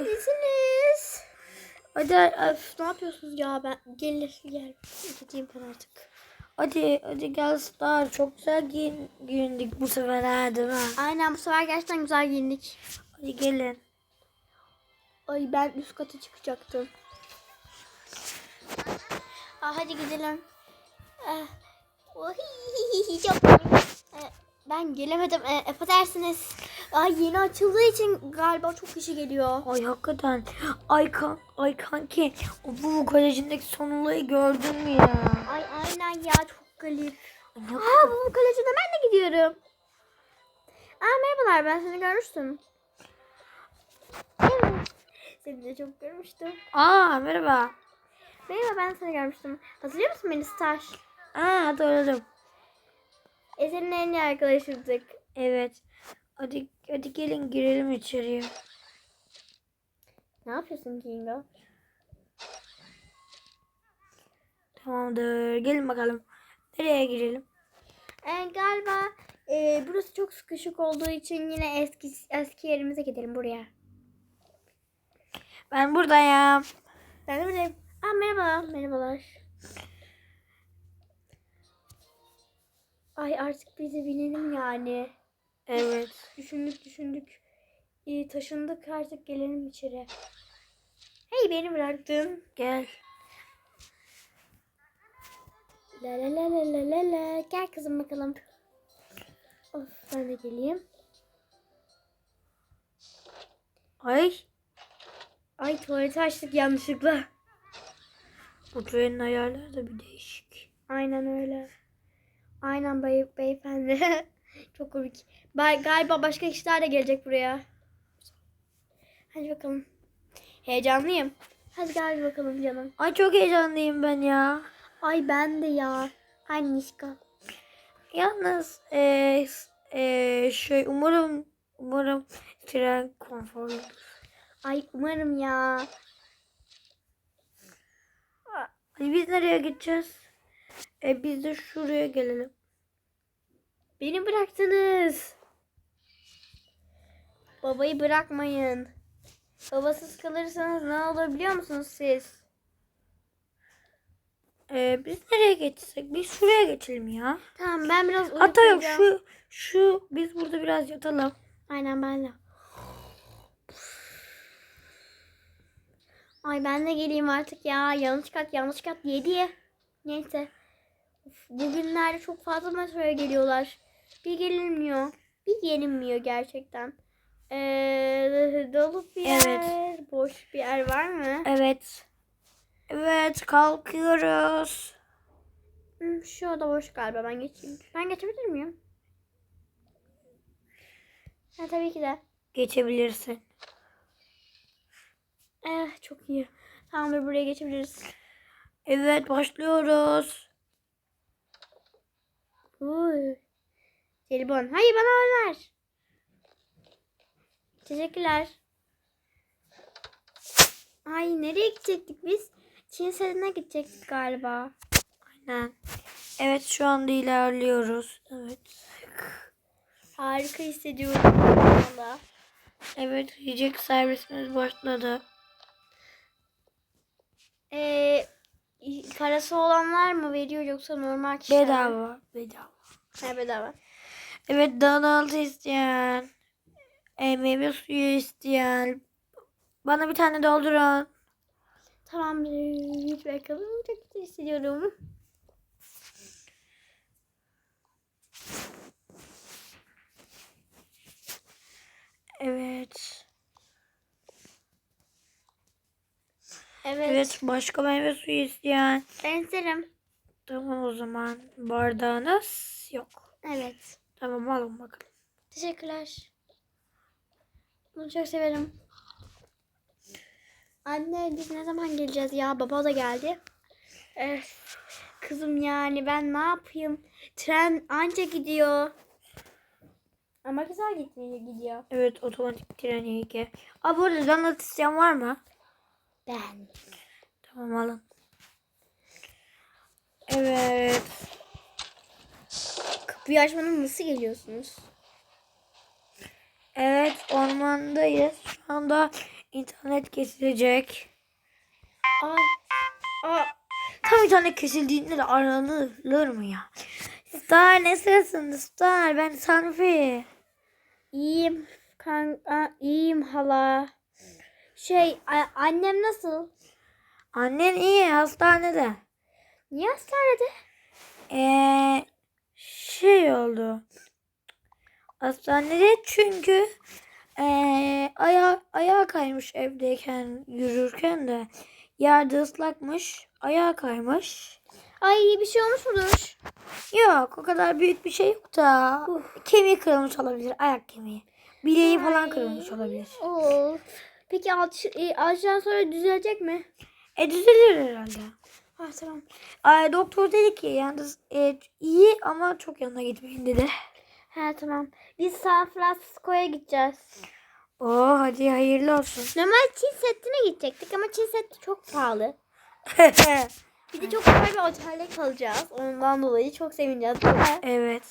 neredesiniz? Hadi öf, Ne yapıyorsunuz ya ben gel gel gideyim ben artık. hadi hadi gel Star. Çok güzel giyin, giyindik bu sefer ha değil mi? Aynen bu sefer gerçekten güzel giyindik. Hadi gelin. Ay ben üst kata çıkacaktım. Aa, hadi gidelim. Eh, oy, çok komik. Eh, ben gelemedim. E, affedersiniz. Ay yeni açıldığı için galiba çok kişi geliyor. Ay hakikaten. Ay, kan, ay kanki. O bu kolejindeki son olayı gördün mü ya? Ay aynen ya çok garip. Aa bu kalecine ben de gidiyorum. Aa merhabalar ben seni görmüştüm. Seni de çok görmüştüm. Aa merhaba. Merhaba ben seni görmüştüm. Hatırlıyor musun beni Star? Aa hatırladım. E senin en iyi arkadaşımdık. Evet. Hadi hadi gelin girelim içeriye. Ne yapıyorsun Kingo? Tamamdır. Gelin bakalım. Nereye girelim? E, galiba e, burası çok sıkışık olduğu için yine eski eski yerimize gidelim buraya. Ben buradayım. Ben de buradayım. Aa merhaba. Merhabalar. Ay artık biz de binelim yani. Evet. Düşündük düşündük. İyi taşındık artık gelelim içeri. Hey beni bıraktın. Gel. La la la la la la la. Gel kızım bakalım. Of ben de geleyim. Ay. Ay tuvaleti açtık yanlışlıkla. Bu trenin ayarları da bir değişik. Aynen öyle. Aynen bey beyefendi. Çok komik. Galiba başka kişiler de gelecek buraya. Hadi bakalım. Heyecanlıyım. Hadi gel bakalım canım. Ay çok heyecanlıyım ben ya. Ay ben de ya. Ay Nişka. Yalnız eee eee şey umarım umarım tren konforlu. Ay umarım ya. Hadi biz nereye gideceğiz? E biz de şuraya gelelim. Beni bıraktınız. Babayı bırakmayın. Babasız kalırsanız ne olur biliyor musunuz siz? E biz nereye geçsek? Biz şuraya geçelim ya. Tamam ben biraz Hatta yok şu şu biz burada biraz yatalım. Aynen ben de. Ay ben de geleyim artık ya. Yanlış kat yanlış kat yedi. Neyse. Of, bugünlerde çok fazla metroya geliyorlar. Bir gelinmiyor. Bir gelinmiyor gerçekten. Ee, dolu bir yer. Evet. Boş bir yer var mı? Evet. Evet kalkıyoruz. Şu oda boş galiba ben geçeyim. Ben geçebilir miyim? Ha, tabii ki de. Geçebilirsin. Eh çok iyi. Tamamdır buraya geçebiliriz. Evet başlıyoruz. Uy. Jelibon. Hayır bana ver. Teşekkürler. Ay nereye gidecektik biz? Çin Seddi'ne gidecektik galiba. Aynen. Evet şu anda ilerliyoruz. Evet. Harika hissediyorum şu anda. Evet yiyecek servisimiz başladı. Ee, parası olanlar mı veriyor yoksa normal kişiler mi? Bedava. Bedava. Ha, bedava. Evet donut isteyen. E, meyve suyu isteyen. Bana bir tane doldurun. Tamam bir bakalım. Çok güzel hissediyorum. Evet. Evet. Evet başka meyve suyu isteyen. Ben isterim. Tamam o zaman bardağınız yok. Evet. Tamam alın bakalım. Teşekkürler. Bunu çok severim. Anne biz ne zaman geleceğiz ya? Baba da geldi. Eh, kızım yani ben ne yapayım? Tren anca gidiyor. Ama güzel gitmiyor gidiyor. Evet otomatik tren iyi ki. Aa bu arada donut isteyen var mı? Ben. Tamam alın. Evet. Kapıyı açmadan nasıl geliyorsunuz? Evet ormandayız. Şu anda internet kesilecek. Ay. Aa, Tam internet kesildiğinde de aranılır mı ya? Star nasılsın Star? Ben Sanfi. iyiyim kanka, iyiyim hala. Şey, annem nasıl? Annen iyi hastanede. Niye hastanede? Ee, şey oldu. Hastanede çünkü ee, ayağı, ayağı kaymış evdeyken yürürken de yerde ıslakmış. Ayağı kaymış. Ay bir şey olmuş mudur? Yok o kadar büyük bir şey yok da kemiği kırılmış olabilir ayak kemiği. Bileği falan Ay. kırılmış olabilir. Oo. Peki alç, e, alçıdan sonra düzelecek mi? E düzelir herhalde. Ha tamam. Ay, doktor dedi ki yalnız e, iyi ama çok yanına gitmeyin dedi. Ha tamam. Biz San Francisco'ya gideceğiz. Oo hadi hayırlı olsun. Normal Çin Seddi'ne gidecektik ama Çin Seddi çok pahalı. Bir de çok güzel bir otelde kalacağız. Ondan dolayı çok sevineceğiz değil mi? evet.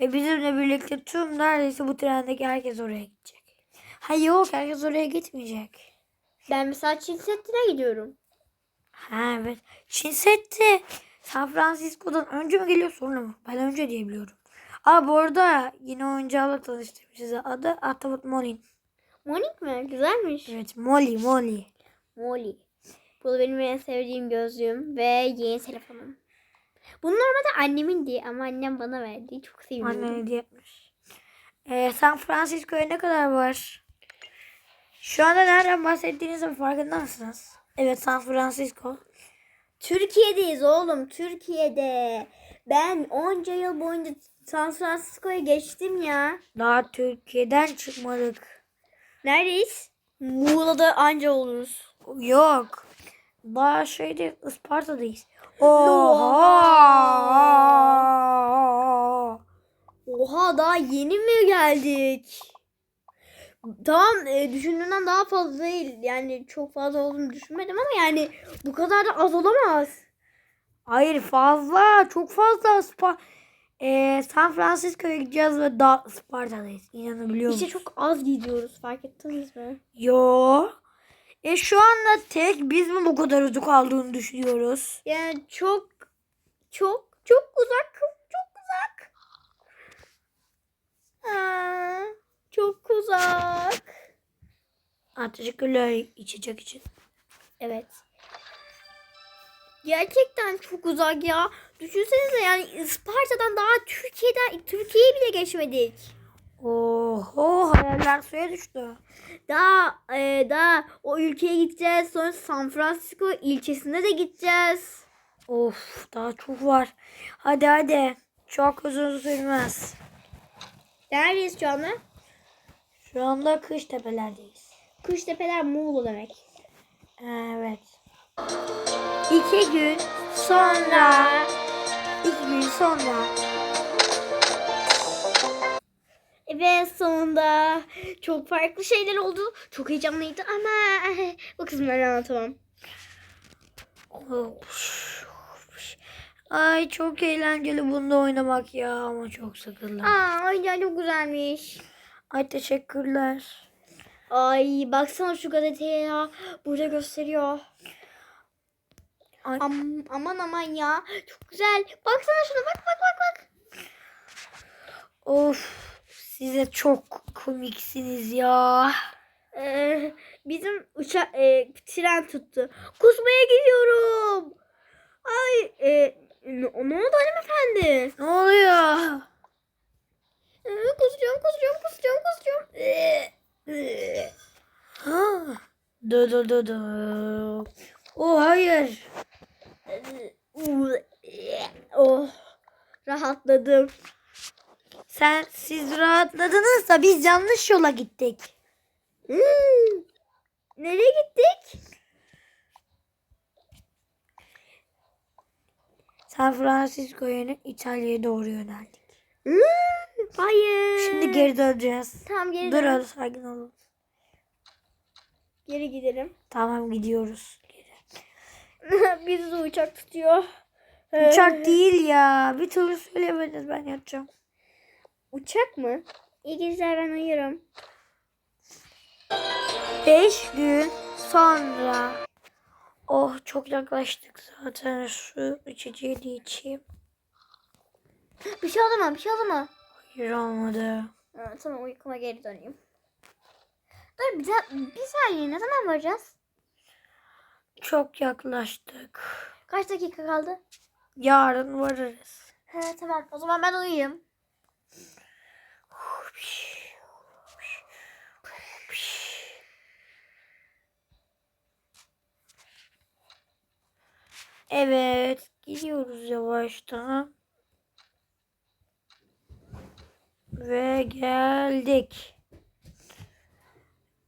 Ve bizimle birlikte tüm neredeyse bu trendeki herkes oraya gidecek. Ha yok herkes oraya gitmeyecek. Ben mesela Çin Seddi'ne gidiyorum. Ha evet. Çin Seddi San Francisco'dan önce mi geliyor sonra mı? Ben önce diye biliyorum. Aa bu arada yine oyuncağla tanıştırayım size. Adı Ahtapot Molly. Monik mi? Güzelmiş. Evet Molly Molly. Molly. Bu benim en sevdiğim gözlüğüm ve yeni telefonum. Bu normalde annemin diye ama annem bana verdi. Çok seviyorum. Anne hediye etmiş. Ee, San Francisco'ya ne kadar var? Şu anda nereden bahsettiğinizin farkında mısınız? Evet San Francisco. Türkiye'deyiz oğlum. Türkiye'de. Ben onca yıl boyunca San Francisco'ya geçtim ya. Daha Türkiye'den çıkmadık. Neredeyiz? Muğla'da anca oluruz. Yok. Daha şeyde Isparta'dayız. Oha! Oha daha yeni mi geldik? Tamam e, düşündüğümden daha fazla değil. Yani çok fazla olduğunu düşünmedim ama yani bu kadar da az olamaz. Hayır fazla. Çok fazla. Spa Ee, San Francisco'ya gideceğiz ve daha Isparta'dayız. İnanabiliyor musun? İşte çok az gidiyoruz fark ettiniz mi? Yo. E şu anda tek biz mi bu kadar uzak aldığını düşünüyoruz? Yani çok çok çok uzak çok uzak. Aa, çok uzak. Ha, teşekkürler içecek için. Evet. Gerçekten çok uzak ya. Düşünsenize yani Isparta'dan daha Türkiye'den Türkiye'yi bile geçmedik. Oho hayaller suya düştü. Daha e, daha o ülkeye gideceğiz. Sonra San Francisco ilçesine de gideceğiz. Of daha çok var. Hadi hadi. Çok uzun sürmez. Neredeyiz şu anda? Şu anda kış tepelerdeyiz. Kuştepeler Muğla demek. Evet. İki gün sonra. iki gün sonra. Ve sonunda çok farklı şeyler oldu. Çok heyecanlıydı ama bu kısımları anlatamam. Ay çok eğlenceli bunda oynamak ya ama çok sıkıldım. Aa oyuncağı çok güzelmiş. Ay teşekkürler. Ay baksana şu gazeteye ya. Burada gösteriyor. Ay. Am, aman aman ya. Çok güzel. Baksana şuna bak bak bak bak. Of size çok komiksiniz ya. Ee, bizim uça e, tren tuttu. Kusmaya gidiyorum. Ay e, ne, ne oldu hanımefendi? Ne oluyor? Ee, kusacağım kusacağım kusacağım kusacağım. Ee, ee. Ha. Dı dı dı dı. Oh hayır. Oh rahatladım. Sen siz rahatladınız da biz yanlış yola gittik. Hmm. Nereye gittik? San Francisco'ya İtalya'ya doğru yöneldik. Hmm. Hayır. Şimdi geri döneceğiz. Tam geri Dur hadi sakin olun. Geri gidelim. Tamam gidiyoruz. Bizi de uçak tutuyor. Uçak değil ya. Bir türlü söylemediniz ben yatacağım. Uçak mı? İyi geceler ben uyurum. 5 gün sonra. Oh çok yaklaştık zaten. Şu içeceği de içeyim. Bir şey oldu mu? Bir şey oldu mu? Hayır olmadı. Ha, tamam uykuma geri döneyim. Dur bir, bir saniye ne zaman varacağız? Çok yaklaştık. Kaç dakika kaldı? Yarın varırız. He tamam o zaman ben uyuyayım. Evet, gidiyoruz yavaştan. Ve geldik.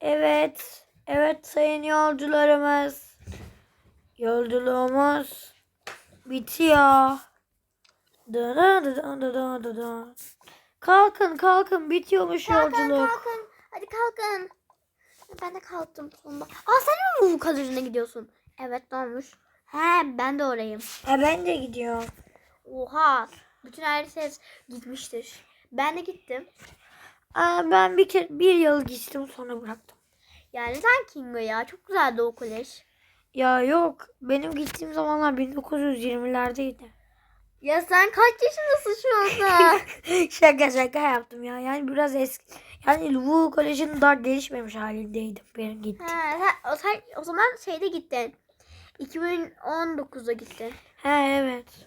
Evet, evet sayın yolcularımız. Yolculuğumuz bitiyor. Kalkın kalkın bitiyormuş Kalkın yolculuk. kalkın. Hadi kalkın. Ben de kalktım sonunda. Aa sen mi bu kadarına gidiyorsun? Evet ne olmuş? He ben de orayım. E ben de gidiyorum. Oha. Bütün herkes gitmiştir. Ben de gittim. Aa, ben bir kere bir yıl gittim sonra bıraktım. Yani sen Kingo ya. Çok güzeldi o kolej. Ya yok. Benim gittiğim zamanlar 1920'lerdeydi. Ya sen kaç yaşındasın şu anda? şaka şaka yaptım ya. Yani biraz eski. Yani Louisville Koleji'nin daha gelişmemiş halindeydim benim gittiğim. He, sen, o, sen o zaman şeyde gittin. 2019'da gittin. He evet.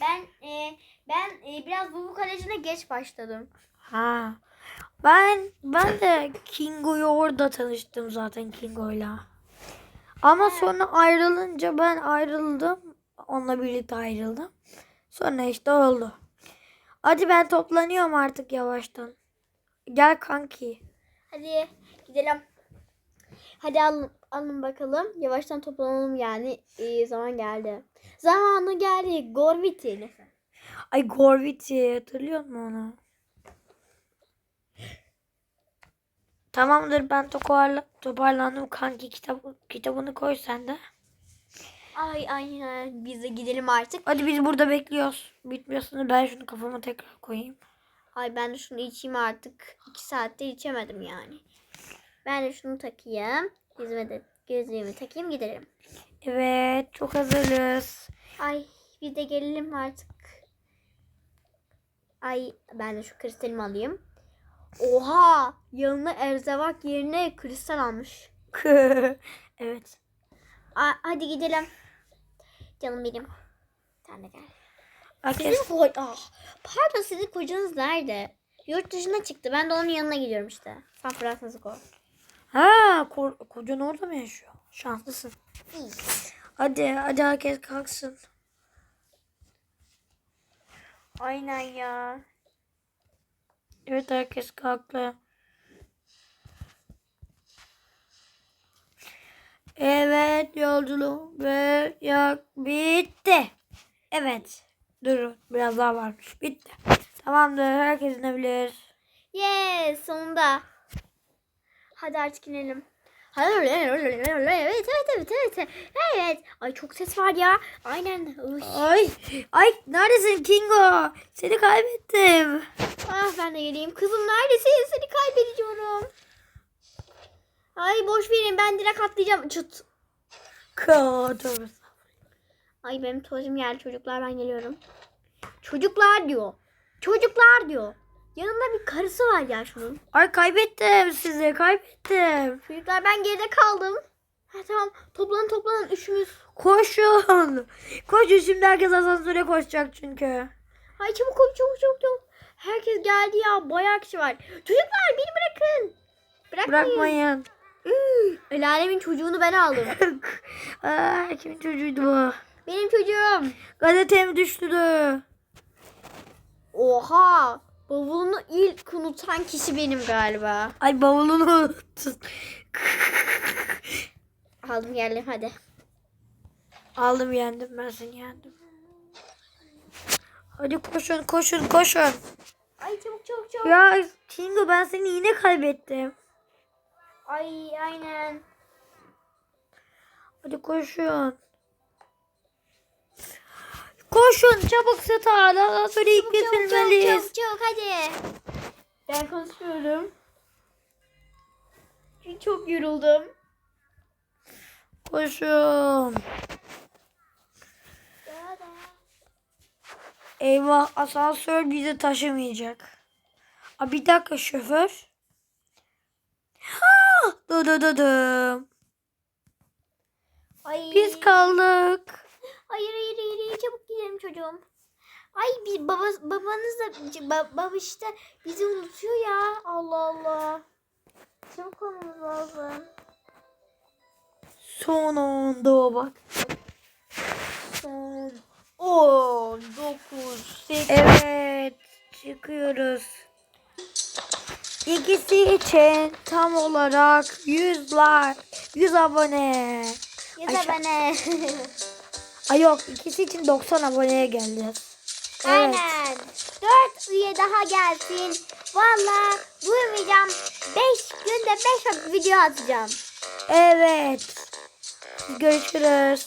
Ben e, ben e, biraz bu kolejine geç başladım. Ha. Ben ben de Kingo'yu orada tanıştım zaten Kingo'yla. Ama sonra ayrılınca ben ayrıldım. Onunla birlikte ayrıldım. Sonra işte oldu. Hadi ben toplanıyorum artık yavaştan. Gel kanki. Hadi gidelim. Hadi alın, alın bakalım. Yavaştan toplanalım yani. E, zaman geldi. Zamanı geldi. Gorviti. Ay Gorviti hatırlıyor musun onu? Tamamdır ben toparla, toparlandım kanki kitap, kitabını koy sen de. Ay aynen. Biz de gidelim artık. Hadi biz burada bekliyoruz. Bitmiyorsun ben şunu kafama tekrar koyayım. Ay ben de şunu içeyim artık. İki saatte içemedim yani. Ben de şunu takayım. Yüzüme de gözlüğümü takayım gidelim. Evet çok hazırız. Ay biz de gelelim artık. Ay ben de şu kristalimi alayım. Oha! Yanına erzevak yerine kristal almış. evet. A- hadi gidelim. Canım benim. Sen de gel. Arkadaş, Sizin ko- ah, pardon sizin kocanız nerede? Yurt dışına çıktı. Ben de onun yanına gidiyorum işte. San Francisco. ha ko- kocan orada mı yaşıyor? Şanslısın. İyi. Hadi hadi herkes kalksın. Aynen ya. Evet herkes kalktı. Evet yolculuğum ve yak bitti. Evet. Durun biraz daha varmış. Bitti. Tamamdır herkes inebilir. Yes sonunda. Hadi artık inelim. Evet evet evet evet evet. Ay çok ses var ya. Aynen. Uy. Ay ay neredesin Kingo? Seni kaybettim. Ah ben de geleyim. Kızım neredesin? Seni kaybediyorum. Ay boş verin ben direkt atlayacağım. Çıt. Kadın. Ay benim tuvaletim geldi çocuklar ben geliyorum. Çocuklar diyor. Çocuklar diyor. Yanında bir karısı var ya şunun. Ay kaybettim sizi kaybettim. Çocuklar ben geride kaldım. Ha tamam toplanın toplanın üçümüz. Koşun. Koşun şimdi herkes asansöre koşacak çünkü. Ay çabuk ol çabuk çabuk çabuk. Herkes geldi ya bayağı kişi var. Çocuklar beni bırakın. Bırakmayın. Bırakmayın. Hmm, El alemin çocuğunu ben aldım. Aa, kimin çocuğuydu bu? Benim çocuğum. Gazetem düştü. Oha. Bavulunu ilk unutan kişi benim galiba. Ay bavulunu unuttun. Aldım geldim hadi. Aldım yendim ben seni yendim. Hadi koşun koşun koşun. Ay çabuk çabuk çabuk. Ya Kingo ben seni yine kaybettim. Ay aynen. Hadi koşun. Koşun çabuk Star. Daha sonra ilk Çabuk çabuk çabuk bitirmeliyiz. çabuk çabuk hadi. Ben konuşuyorum. Çok yoruldum. Koşun. Eyvah asansör bizi taşımayacak. Aa, bir dakika şoför. Ha, dı dı dı dı. Ay. Biz kaldık. Hayır gidelim çocuğum. Ay biz baba babanız da ba, baba işte bizi unutuyor ya. Allah Allah. Çabuk olmamız lazım. Son anda bak. Son 10 9 8 Evet çıkıyoruz. İkisi için tam olarak 100 like, 100 abone. ya da Aşağı- bana. Ay yok ikisi için 90 aboneye geleceğiz. Evet. Aynen. 4 üye daha gelsin. Valla uyumayacağım. 5 günde 5 video atacağım. Evet. Görüşürüz.